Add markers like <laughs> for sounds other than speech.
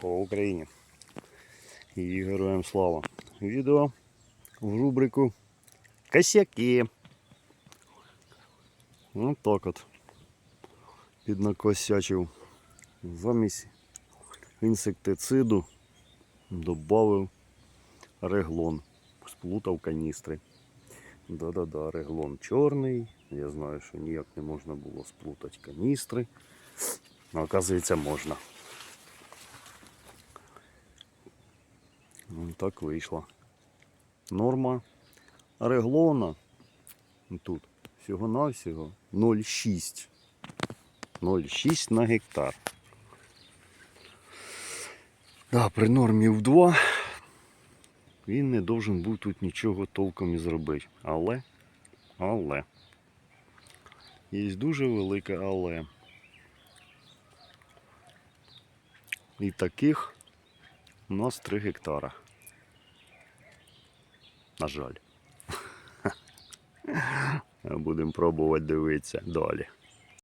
Слава Україні. І героям слава. Відео в рубрику Косяки. Ну так от. Піднакосячив. Замість інсектициду додав реглон. Сплутав каністри. Да-да-да, реглон чорний. Я знаю, що ніяк не можна було сплутати каністри. А оказується, можна. Так вийшло. Норма реглона тут всього-навсього 0,6. 0,6 на гектар. Да, при нормі в 2 він не должен був тут нічого толком і зробити. Але, але. Є дуже велике але. І таких у нас 3 гектара. На жаль. <laughs> Будемо пробувати дивитися далі.